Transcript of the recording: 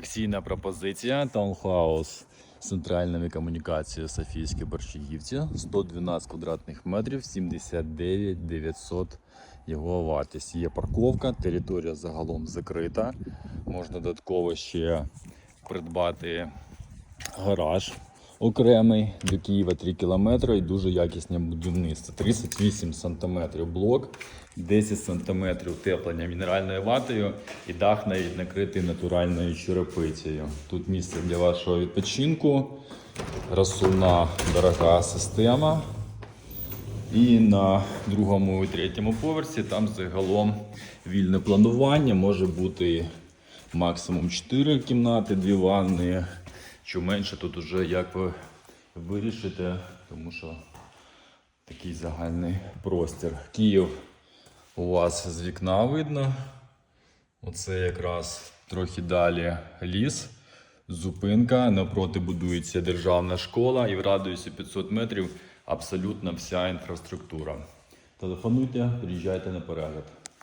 Акційна пропозиція таунхаус з центральними комунікаціями Софійське Борщагівці 112 квадратних метрів, 79 900 його вартість. Є парковка, територія загалом закрита. Можна додатково ще придбати гараж окремий до Києва 3 км і дуже якісне будівництво. 38 см блок, 10 см теплення мінеральною ватою і дах навіть накритий натуральною черепицею. Тут місце для вашого відпочинку, розсувна дорога система. І на другому і третьому поверсі там загалом вільне планування може бути максимум 4 кімнати, 2 ванни. Що менше тут уже як ви вирішите, тому що такий загальний простір. Київ у вас з вікна видно. Оце якраз трохи далі ліс, зупинка. Напроти будується державна школа і в радіусі 500 метрів абсолютно вся інфраструктура. Телефонуйте, приїжджайте на перегляд.